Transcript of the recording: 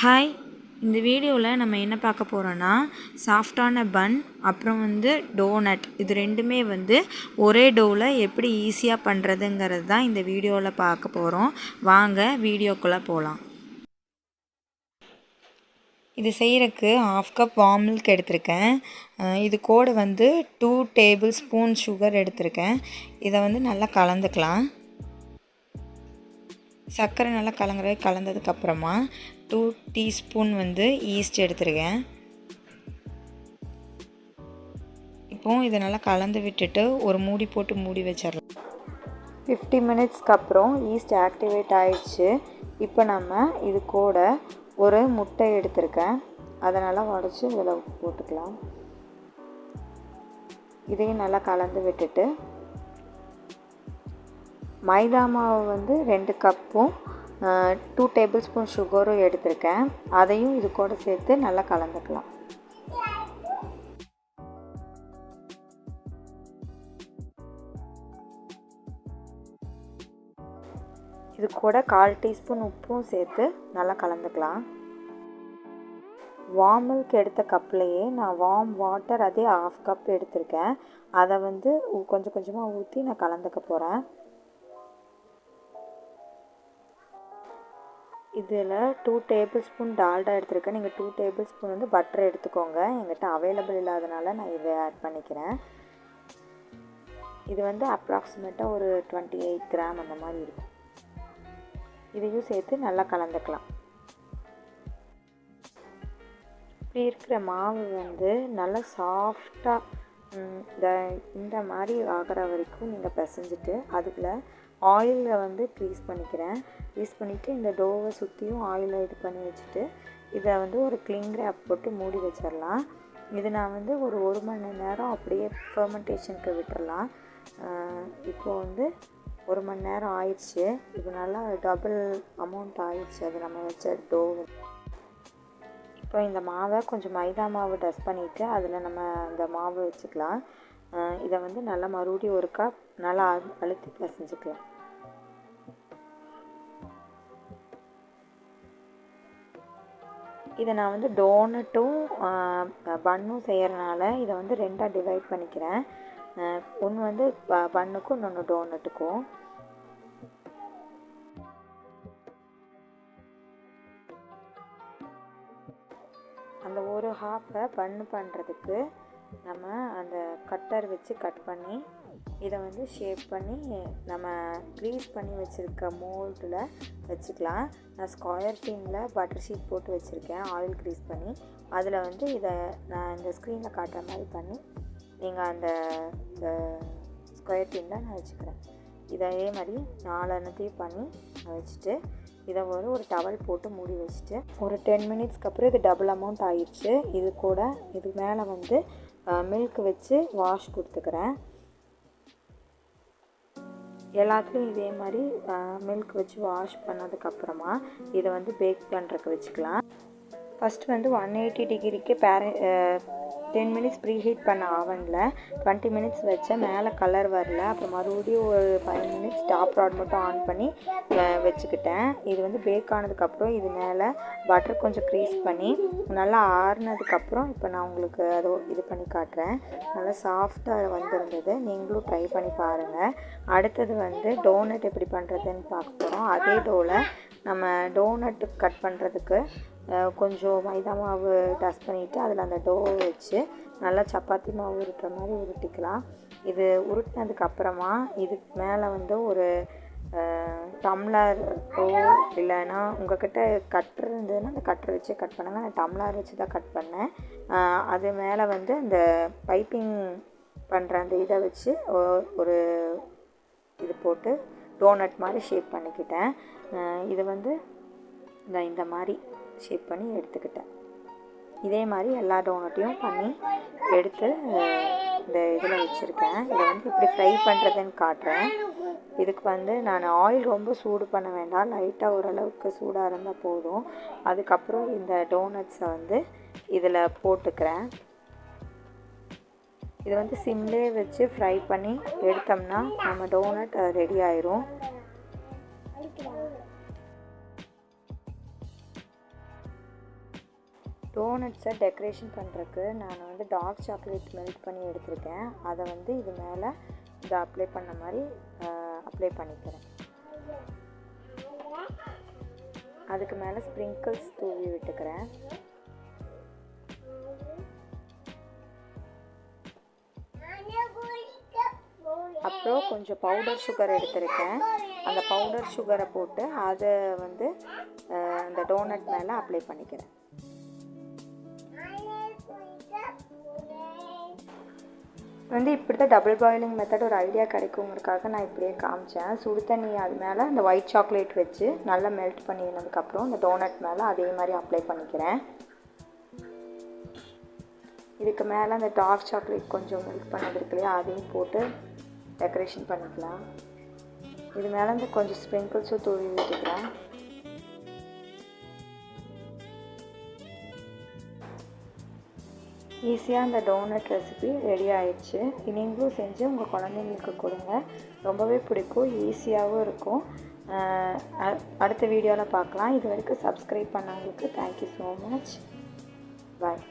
Hi இந்த வீடியோவில் நம்ம என்ன பார்க்க போகிறோன்னா சாஃப்டான பன் அப்புறம் வந்து டோனட் இது ரெண்டுமே வந்து ஒரே டோவில் எப்படி ஈஸியாக பண்ணுறதுங்கிறது தான் இந்த வீடியோவில் பார்க்க போகிறோம் வாங்க வீடியோக்குள்ளே போகலாம் இது செய்கிறக்கு ஆஃப் கப் வார்ம் மில்க் எடுத்திருக்கேன். இது கூட வந்து டூ டேபிள் ஸ்பூன் சுகர் எடுத்திருக்கேன். இதை வந்து நல்லா கலந்துக்கலாம். சர்க்கரை நல்லா கலங்குற கலந்ததுக்கப்புறமா டூ டீஸ்பூன் வந்து ஈஸ்ட் எடுத்துருக்கேன். இப்போது இதை நல்லா கலந்து விட்டுட்டு ஒரு மூடி போட்டு மூடி வச்சிடலாம். ஃபிஃப்டி மினிட்ஸ்க்கு அப்புறம் ஈஸ்ட் ஆக்டிவேட் ஆயிடுச்சு. இப்போ நம்ம இது கூட ஒரு முட்டை எடுத்திருக்கேன். அதை நல்லா உடச்சி இதில் போட்டுக்கலாம். இதையும் நல்லா கலந்து விட்டுட்டு மைதா மாவு வந்து ரெண்டு கப்பும் டூ டேபிள் ஸ்பூன் சுகரும் எடுத்திருக்கேன். அதையும் இது கூட சேர்த்து நல்லா கலந்துக்கலாம். இது கூட கால் டீஸ்பூன் உப்பும் சேர்த்து நல்லா கலந்துக்கலாம். வார்ம் மில்க் எடுத்த கப்லேயே நான் வார்ம் வாட்டர் அதே ஆஃப் கப் எடுத்திருக்கேன். அதை வந்து கொஞ்சம் கொஞ்சமாக ஊற்றி நான் கலந்துக்க போகிறேன் இதில் டூ டேபிள் ஸ்பூன் டால்டா எடுத்திருக்கேன். நீங்கள் டூ டேபிள் ஸ்பூன் வந்து பட்டர் எடுத்துக்கோங்க. எங்கிட்ட அவைலபிள் இல்லாதனால நான் இதை ஆட் பண்ணிக்கிறேன். இது வந்து அப்ராக்சிமேட்டாக ஒரு டுவெண்ட்டி எயிட் கிராம் அந்த மாதிரி இருக்கும். இதையும் சேர்த்து நல்லா கலந்துக்கலாம். இப்படி இருக்கிற மாவு வந்து நல்லா சாஃப்டாக இந்த இந்த மாதிரி ஆகிற வரைக்கும் நீங்கள் பிசைஞ்சிட்டு அதுக்குள்ள ஆயிலில் வந்து க்ரீஸ் பண்ணிக்கிறேன். க்ரீஸ் பண்ணிவிட்டு இந்த டோவை சுற்றியும் ஆயிலில் இது பண்ணி வச்சுட்டு இதை வந்து ஒரு க்ளீன் ரேப் போட்டு மூடி வச்சிடலாம். இது நான் வந்து ஒரு ஒரு மணி நேரம் அப்படியே ஃபர்மெண்டேஷனுக்கு விட்டுறலாம் இப்போ வந்து ஒரு மணி நேரம் ஆயிடுச்சு. இப்போ நல்லா டபுள் அமௌண்ட் ஆயிடுச்சு. அது நம்ம வச்ச டோ இப்போ இந்த மாவை கொஞ்சம் மைதா மாவு டஸ்ட் பண்ணிவிட்டு அதில் நம்ம இந்த மாவு வச்சுக்கலாம். இதை வந்து நல்லா மறுபடியும் ஒரு கப் நல்லா அழுத்தி பிசைஞ்சுக்கலாம். இதை நான் வந்து டோனட்டும் பன்னும் செய்கிறனால இதை வந்து ரெண்டாக டிவைட் பண்ணிக்கிறேன். ஒன்று வந்து பன்னுக்கும் இன்னொன்று டோனட்டுக்கும் அந்த ஒரு ஹாஃபை பன்னு பண்ணுறதுக்கு நம்ம அந்த கட்டர் வச்சு கட் பண்ணி இதை வந்து ஷேப் பண்ணி நம்ம க்ரீஸ் பண்ணி வச்சுருக்க மோல்டில் வச்சுக்கலாம். நான் ஸ்கொயர் டீனில் பட்டர் ஷீட் போட்டு வச்சுருக்கேன் ஆயில் க்ரீஸ் பண்ணி. அதில் வந்து இதை நான் இந்த ஸ்க்ரீனில் காட்டுற மாதிரி பண்ணி நீங்கள் அந்த ஸ்கொயர் டீனில் நான் வச்சுக்கிறேன். இதே மாதிரி நாலெண்ணத்தையும் பண்ணி நான் வச்சுட்டு இதை ஒரு ஒரு டவல் போட்டு மூடி வச்சுட்டு ஒரு டென் மினிட்ஸ்க்கு அப்புறம் இது டபுள் அமௌண்ட் ஆயிடுச்சு. இது கூட இது மேலே வந்து மில்க் வச்சு வாஷ் கொடுத்துக்கிறேன். எல்லாத்துலேயும் இதே மாதிரி மில்க் வச்சு வாஷ் பண்ணதுக்கப்புறமா இதை வந்து பேக் பண்ணுறக்கு வச்சுக்கலாம். ஃபஸ்ட்டு வந்து ஒன் எயிட்டி டிகிரிக்கு பேர டென் மினிட்ஸ் ப்ரீ ஹீட் பண்ண ஆவனில் டுவெண்ட்டி மினிட்ஸ் வச்சேன் மேலே கலர் வரல. அப்புறம் மறுபடியும் ஒரு ஃபைவ் மினிட்ஸ் டாப் ராட் மட்டும் ஆன் பண்ணி வச்சுக்கிட்டேன். இது வந்து பேக் ஆனதுக்கப்புறம் இது மேலே பட்டர் கொஞ்சம் க்ரீஸ் பண்ணி நல்லா ஆறுனதுக்கப்புறம் இப்போ நான் உங்களுக்கு அதை இது பண்ணி காட்டுறேன். நல்லா சாஃப்டாக வந்திருந்தது. நீங்களும் ட்ரை பண்ணி பாருங்கள் அடுத்தது வந்து டோனட் எப்படி பண்ணுறதுன்னு பார்க்க போகிறோம் அதே டோவில் நம்ம டோனட் கட் பண்ணுறதுக்கு கொஞ்சம் மைதா மாவு டஸ்ட் பண்ணிவிட்டு அதில் அந்த டோவை வச்சு நல்லா சப்பாத்தி மாவு உருட்டுற மாதிரி உருட்டிக்கலாம். இது உருட்டினதுக்கப்புறமா இதுக்கு மேலே வந்து ஒரு டம்ளர் ஓ இல்லைன்னா உங்கள்கிட்ட கட்ரு இருந்ததுன்னா அந்த கட்ரு வச்சு கட் பண்ணுங்கள் நான் டம்ளர் வச்சு தான் கட் பண்ணேன் அது மேலே வந்து அந்த பைப்பிங் பண்ணுற அந்த இதை வச்சு ஒரு இது போட்டு டோனட் மாதிரி ஷேப் பண்ணிக்கிட்டேன். இது வந்து இந்த மாதிரி. ஷேப் பண்ணி எடுத்துக்கிட்டேன். இதே மாதிரி எல்லா டோனட்டையும் பண்ணி எடுத்து இந்த இதில் வச்சுருக்கேன். இதை வந்து இப்படி ஃப்ரை பண்ணுறதுன்னு காட்டுறேன். இதுக்கு வந்து நான் ஆயில் ரொம்ப சூடு பண்ண வேண்டாம். லைட்டாக ஓரளவுக்கு சூடாக இருந்தால் போதும். அதுக்கப்புறம் இந்த டோனட்ஸை வந்து இதில் போட்டுக்கிறேன். இது வந்து சிம்லே வச்சு ஃப்ரை பண்ணி எடுத்தோம்னா நம்ம டோனட் ரெடி ஆயிரும். டோனட்ஸை டெக்கரேஷன் பண்ணுறக்கு நான் வந்து டார்க் சாக்லேட் மெல்ட் பண்ணி எடுத்திருக்கேன். அதை வந்து இது மேலே இதை அப்ளை பண்ண மாதிரி அப்ளை பண்ணிக்கிறேன். அதுக்கு மேலே ஸ்ப்ரிங்கிள்ஸ் தூவி விட்டுக்கிறேன். அப்புறம் கொஞ்சம் பவுடர் சுகர் எடுத்திருக்கேன். அந்த பவுடர் சுகரை போட்டு அதை வந்து அந்த டோனட் மேலே அப்ளை பண்ணிக்கிறேன். வந்து இப்படி தான் டபுள் பாயிலிங் மெத்தட் ஒரு ஐடியா கிடைக்குங்கிறதுக்காக நான் இப்படியே காமிச்சேன். சுடு தண்ணி அது மேலே இந்த ஒயிட் சாக்லேட் வச்சு நல்லா மெல்ட் பண்ணினதுக்கப்புறம் இந்த டோனட் மேலே அதே மாதிரி அப்ளை பண்ணிக்கிறேன். இதுக்கு மேலே அந்த டார்க் சாக்லேட் கொஞ்சம் மெல்ட் பண்ணது இருக்கு இல்லையா அதையும் போட்டு டெக்கரேஷன் பண்ணிக்கலாம். இது மேலே இந்த கொஞ்சம் ஸ்ப்ரிங்கிள்ஸும் தூவி விட்டுக்கிறேன். ஈஸியாக அந்த டோனட் ரெசிபி ரெடி ஆயிடுச்சு. நீங்களும் செஞ்சு உங்கள் குழந்தைங்களுக்கு கொடுங்க. ரொம்பவே பிடிக்கும் ஈஸியாகவும் இருக்கும். அடுத்த வீடியோவில் பார்க்கலாம். இது வரைக்கும் சப்ஸ்கிரைப் பண்ணவங்களுக்கு தேங்க்யூ ஸோ மச் பாய்